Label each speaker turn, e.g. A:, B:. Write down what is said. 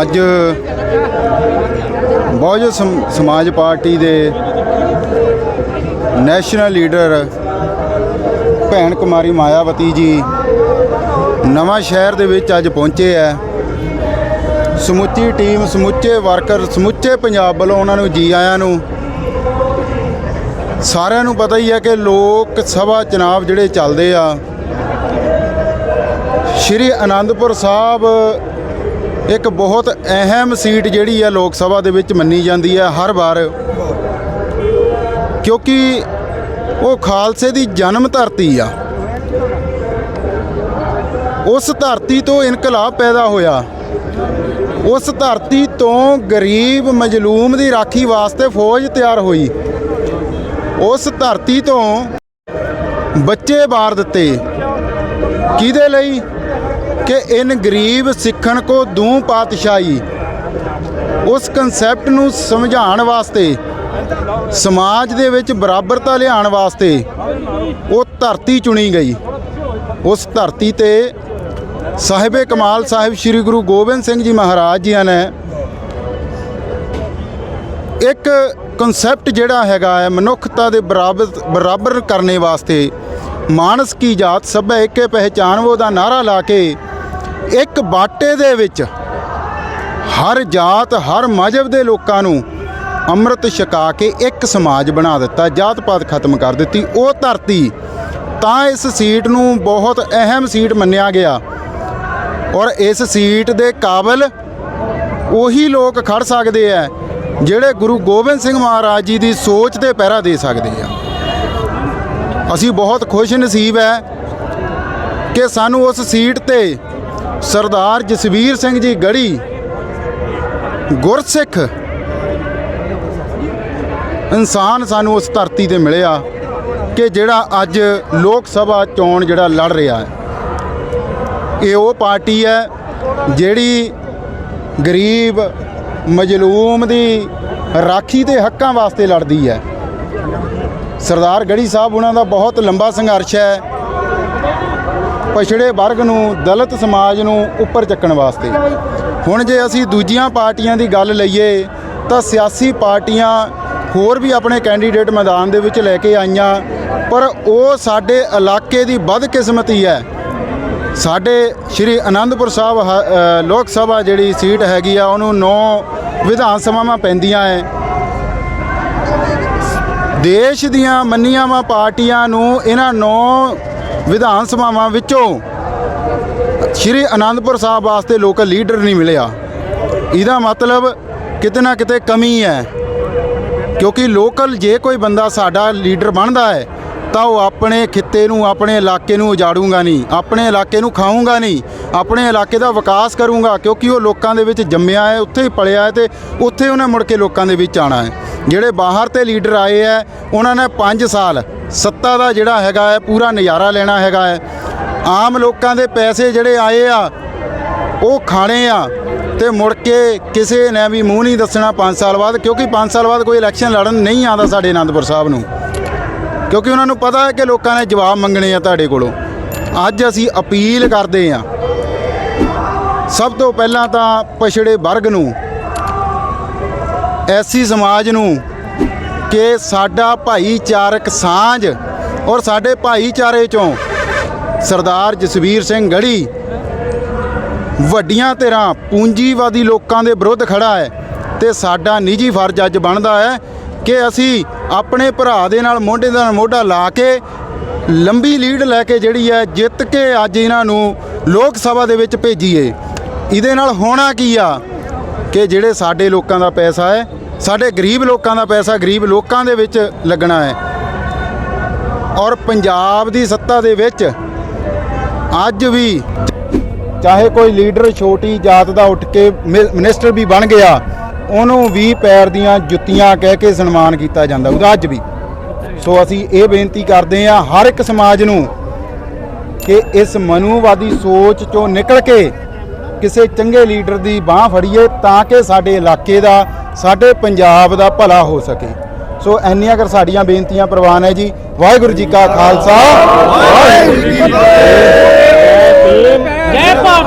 A: ਅੱਜ ਬਹੁਜਨ ਸਮ- ਸਮਾਜ ਪਾਰਟੀ ਦੇ ਨੈਸ਼ਨਲ ਲੀਡਰ ਭੈਣ ਕੁਮਾਰੀ ਮਾਇਆਵਤੀ ਜੀ ਨਵਾਂ ਸ਼ਹਿਰ ਦੇ ਵਿੱਚ ਅੱਜ ਪਹੁੰਚੇ ਹੈ ਸਮੁੱਚੀ ਟੀਮ, ਸਮੁੱਚੇ ਵਰਕਰ, ਸਮੁੱਚੇ ਪੰਜਾਬ ਵੱਲੋਂ ਉਹਨਾਂ ਨੂੰ ਜੀ ਆਇਆਂ ਨੂੰ ਸਾਰਿਆਂ ਨੂੰ ਪਤਾ ਹੀ ਹੈ ਕਿ ਲੋਕ ਸਭਾ ਚੁਣਾਵ ਜਿਹੜੇ ਚੱਲਦੇ ਆ। ਸ਼੍ਰੀ ਅਨੰਦਪੁਰ ਸਾਹਿਬ ਇੱਕ ਬਹੁਤ ਅਹਿਮ ਸੀਟ ਜਿਹੜੀ ਹੈ ਲੋਕ ਸਭਾ ਦੇ ਵਿੱਚ ਮੰਨੀ ਜਾਂਦੀ ਹੈ ਹਰ ਵਾਰ। ਕਿਉਂਕਿ ਉਹ ਖਾਲਸੇ ਦੀ ਜਨਮ ਧਰਤੀ ਆ। ਉਸ ਧਰਤੀ ਤੋਂ ਇਨਕਲਾਬ ਪੈਦਾ ਹੋਇਆ। ਉਸ ਧਰਤੀ ਤੋਂ ਗਰੀਬ ਮਜਲੂਮ ਦੀ ਰਾਖੀ ਵਾਸਤੇ ਫੌਜ ਤਿਆਰ ਹੋਈ। ਉਸ ਧਰਤੀ ਤੋਂ ਬੱਚੇ ਬਾਰ ਦਿੱਤੇ। ਕਿਹਦੇ ਲਈ? ਕਿ ਇਨ ਗਰੀਬ ਸਿੱਖਣ ਕੋ ਦੂ ਪਾਤਸ਼ਾਹੀ। ਉਸ ਕਨਸੈਪਟ ਨੂੰ ਸਮਝਾਉਣ ਵਾਸਤੇ, ਸਮਾਜ ਦੇ ਵਿੱਚ ਬਰਾਬਰਤਾ ਲਿਆਉਣ ਵਾਸਤੇ ਉਹ ਧਰਤੀ ਚੁਣੀ ਗਈ। ਉਸ ਧਰਤੀ ਤੇ ਸਾਹਿਬੇ ਕਮਾਲ ਸਾਹਿਬ ਸ੍ਰੀ ਗੁਰੂ ਗੋਬਿੰਦ ਸਿੰਘ ਜੀ ਮਹਾਰਾਜ ਜੀ ਨੇ ਇੱਕ ਕਨਸੈਪਟ ਜਿਹੜਾ ਹੈਗਾ ਹੈ ਮਨੁੱਖਤਾ ਦੇ ਬਰਾਬਰ ਬਰਾਬਰ ਕਰਨੇ ਵਾਸਤੇ ਮਾਨਸ ਕੀ ਜਾਤ ਸਭੈ ਇੱਕੇ ਪਹਿਚਾਨਵੋ ਦਾ ਨਾਰਾ ਲਾ ਕੇ ਇੱਕ ਬਾਟੇ ਦੇ ਵਿੱਚ ਹਰ ਜਾਤ, ਹਰ ਮਜ਼ਹਬ ਦੇ ਲੋਕਾਂ ਨੂੰ ਅੰਮ੍ਰਿਤ ਛਕਾ ਕੇ ਇੱਕ ਸਮਾਜ ਬਣਾ ਦਿੱਤਾ, ਜਾਤ ਪਾਤ ਖਤਮ ਕਰ ਦਿੱਤੀ। ਉਹ ਧਰਤੀ ਤਾਂ ਇਸ ਸੀਟ ਨੂੰ ਬਹੁਤ ਅਹਿਮ ਸੀਟ ਮੰਨਿਆ ਗਿਆ ਔਰ ਇਸ ਸੀਟ ਦੇ ਕਾਬਲ ਉਹੀ ਲੋਕ ਖੜ ਸਕਦੇ ਆ ਜਿਹੜੇ ਗੁਰੂ ਗੋਬਿੰਦ ਸਿੰਘ ਮਹਾਰਾਜ ਜੀ ਦੀ ਸੋਚ ਤੇ ਪਹਿਰਾ ਦੇ ਸਕਦੇ ਆ। ਅਸੀਂ ਬਹੁਤ ਖੁਸ਼ ਨਸੀਬ ਹੈ ਕਿ ਸਾਨੂੰ ਉਸ ਸੀਟ ਤੇ ਸਰਦਾਰ ਜਸਵੀਰ ਸਿੰਘ ਜੀ ਗੜੀ, ਗੁਰਸਿੱਖ। ਇਨਸਾਨ ਸਾਨੂੰ ਉਸ ਧਰਤੀ ਤੇ ਮਿਲਿਆ ਕਿ ਜਿਹੜਾ ਅੱਜ ਲੋਕ ਸਭਾ ਚੋਣ ਜਿਹੜਾ ਲੜ ਰਿਹਾ ਹੈ। ਇਹ ਉਹ ਪਾਰਟੀ ਹੈ ਜਿਹੜੀ ਗਰੀਬ, ਮਜਲੂਮ ਦੀ ਰਾਖੀ ਦੇ ਹੱਕਾਂ ਵਾਸਤੇ ਲੜਦੀ ਹੈ। ਸਰਦਾਰ ਗੜੀ ਸਾਹਿਬ, ਉਹਨਾਂ ਦਾ ਬਹੁਤ ਲੰਬਾ ਸੰਘਰਸ਼ ਹੈ। ਪਛੜੇ ਵਰਗ ਨੂੰ, ਦਲਿਤ ਸਮਾਜ ਨੂੰ ਉੱਪਰ ਚੱਕਣ ਵਾਸਤੇ। ਹੁਣ ਜੇ ਅਸੀਂ ਦੂਜੀਆਂ ਪਾਰਟੀਆਂ ਦੀ ਗੱਲ ਲਈਏ, ਤਾਂ ਸਿਆਸੀ ਪਾਰਟੀਆਂ ਹੋਰ ਵੀ ਆਪਣੇ ਕੈਂਡੀਡੇਟ ਮੈਦਾਨ ਦੇ ਵਿੱਚ ਲੈ ਕੇ ਆਈਆਂ, ਪਰ ਉਹ ਸਾਡੇ ਇਲਾਕੇ ਦੀ ਬਦਕਿਸਮਤੀ ਹੈ ਸਾਡੇ ਸ਼੍ਰੀ ਅਨੰਦਪੁਰ ਸਾਹਿਬ ਹ- ਲੋਕ ਸਭਾ ਜਿਹੜੀ ਸੀਟ ਹੈਗੀ ਆ, ਉਹਨੂੰ 9 ਵਿਧਾਨ ਸਭਾਵਾਂ ਪੈਂਦੀਆਂ ਹੈ ਦੇਸ਼ ਦੀਆਂ ਮੰਨੀਆਂ ਵਾ ਪਾਰਟੀਆਂ ਨੂੰ, ਇਹਨਾਂ 9 ਵਿਧਾਨ ਸਭਾਵਾਂ ਵਿੱਚੋਂ ਸ਼੍ਰੀ ਅਨੰਦਪੁਰ ਸਾਹਿਬ ਵਾਸਤੇ ਲੋਕਲ ਲੀਡਰ ਨਹੀਂ ਮਿਲਿਆ। ਇਹਦਾ ਮਤਲਬ ਕਿਤੇ ਨਾ ਕਿਤੇ ਕਮੀ ਹੈ। ਕਿਉਂਕਿ ਲੋਕਲ ਜੇ ਕੋਈ ਬੰਦਾ ਸਾਡਾ ਲੀਡਰ ਬਣਦਾ ਹੈ, ਤਾਂ ਉਹ ਆਪਣੇ ਖਿੱਤੇ ਨੂੰ, ਆਪਣੇ ਇਲਾਕੇ ਨੂੰ ਉਜਾੜੂਗਾ ਨਹੀਂ। ਆਪਣੇ ਇਲਾਕੇ ਨੂੰ ਖਾਊਗਾ ਨਹੀਂ। ਆਪਣੇ ਇਲਾਕੇ ਦਾ ਵਿਕਾਸ ਕਰੂਗਾ, ਕਿਉਂਕਿ ਉਹ ਲੋਕਾਂ ਦੇ ਵਿੱਚ ਜੰਮਿਆ ਹੈ, ਉੱਥੇ ਹੀ ਪਲਿਆ ਹੈ ਤੇ ਉੱਥੇ ਉਹਨੇ ਮੁੜ ਕੇ ਲੋਕਾਂ ਦੇ ਵਿੱਚ ਆਣਾ ਹੈ। ਜਿਹੜੇ ਬਾਹਰ ਤੇ ਲੀਡਰ ਆਏ ਹੈ, ਉਹਨਾਂ ਨੇ 5 ਸਾਲ ਸੱਤਾ ਦਾ ਜਿਹੜਾ ਹੈਗਾ ਹੈ, ਪੂਰਾ ਨਜ਼ਾਰਾ ਲੈਣਾ ਹੈਗਾ ਹੈ। ਆਮ ਲੋਕਾਂ ਦੇ ਪੈਸੇ ਜਿਹੜੇ ਆਏ ਆ, ਉਹ ਖਾਣੇ ਆ ਤੇ ਮੁੜ ਕੇ ਕਿਸੇ ਨੇ ਵੀ ਮੂੰਹ ਨਹੀਂ ਦੱਸਣਾ 5 ਸਾਲ ਬਾਅਦ, ਕਿਉਂਕਿ 5 ਸਾਲ ਬਾਅਦ ਕੋਈ ਇਲੈਕਸ਼ਨ ਲੜਨ ਨਹੀਂ ਆਉਂਦਾ ਸਾਡੇ ਆਨੰਦਪੁਰ ਸਾਹਿਬ ਨੂੰ। ਕਿਉਂਕਿ ਉਹਨਾਂ ਨੂੰ ਪਤਾ ਹੈ ਕਿ ਲੋਕਾਂ ਨੇ ਜਵਾਬ ਮੰਗਣੇ ਆ ਤੁਹਾਡੇ ਕੋਲੋਂ। ਅੱਜ ਅਸੀਂ ਅਪੀਲ ਕਰਦੇ ਆ ਸਭ ਤੋਂ ਪਹਿਲਾਂ ਤਾਂ ਪਛੜੇ ਵਰਗ ਨੂੰ ਐਸੀ ਸਮਾਜ ਨੂੰ ਕਿ ਸਾਡਾ ਭਾਈਚਾਰਕ ਸਾਂਝ ਔਰ ਸਾਡੇ ਭਾਈਚਾਰੇ ਚੋਂ ਸਰਦਾਰ ਜਸਵੀਰ ਸਿੰਘ ਗੜੀ ਵੱਡੀਆਂ ਧਿਰਾਂ, ਪੂੰਜੀਵਾਦੀ ਲੋਕਾਂ ਦੇ ਵਿਰੁੱਧ ਖੜਾ ਹੈ ਤੇ ਸਾਡਾ ਨਿੱਜੀ ਫਰਜ਼ ਅੱਜ ਬਣਦਾ ਹੈ ਕਿ ਅਸੀਂ ਆਪਣੇ ਭਰਾ ਦੇ ਨਾਲ, ਮੋਢੇ ਨਾਲ ਮੋਢਾ ਲਾ ਕੇ ਲੰਬੀ ਲੀਡ ਲੈ ਕੇ ਜਿਹੜੀ ਹੈ ਜਿੱਤ ਕੇ ਅੱਜ ਇਹਨਾਂ ਨੂੰ ਲੋਕ ਸਭਾ ਦੇ ਵਿੱਚ ਭੇਜੀਏ। ਇਹਦੇ ਨਾਲ ਹੋਣਾ ਕੀ ਆ ਕਿ ਜਿਹੜੇ ਸਾਡੇ ਲੋਕਾਂ ਦਾ ਪੈਸਾ ਹੈ ਸਾਡੇ ਗਰੀਬ ਲੋਕਾਂ ਦਾ ਪੈਸਾ ਗਰੀਬ ਲੋਕਾਂ ਦੇ ਵਿੱਚ ਲੱਗਣਾ ਹੈ। ਔਰ ਪੰਜਾਬ ਦੀ ਸੱਤਾ ਦੇ ਵਿੱਚ ਅੱਜ ਵੀ ਚਾਹੇ ਕੋਈ ਲੀਡਰ ਛੋਟੀ ਜਾਤ ਦਾ ਉੱਠ ਕੇ ਮਿ- ਮਿਨਿਸਟਰ ਵੀ ਬਣ ਗਿਆ, ਉਹਨੂੰ ਵੀ ਪੈਰ ਦੀਆਂ ਜੁੱਤੀਆਂ ਕਹਿ ਕੇ ਸਨਮਾਨ ਕੀਤਾ ਜਾਂਦਾ ਉਹਦਾ ਅੱਜ ਵੀ। ਸੋ ਅਸੀਂ ਇਹ ਬੇਨਤੀ ਕਰਦੇ ਹਾਂ ਹਰ ਇੱਕ ਸਮਾਜ ਨੂੰ ਕਿ ਇਸ ਮਨੂਵਾਦੀ ਸੋਚ ਚੋਂ ਨਿਕਲ ਕੇ ਕਿਸੇ ਚੰਗੇ ਲੀਡਰ ਦੀ ਬਾਹ ਫੜੀਏ ਤਾਂ ਕਿ ਸਾਡੇ ਇਲਾਕੇ ਦਾ ਸਾਡੇ ਪੰਜਾਬ ਦਾ ਭਲਾ ਹੋ ਸਕੇ। ਸੋ ਐਨੀਆਂ ਕਰ ਸਾਡੀਆਂ ਬੇਨਤੀਆਂ ਪ੍ਰਵਾਨ ਹੈ ਜੀ। ਵਾਹਿਗੁਰੂ ਜੀ ਕਾ ਖਾਲਸਾ। ਵਾਹਿਗੁਰੂ ਜੀ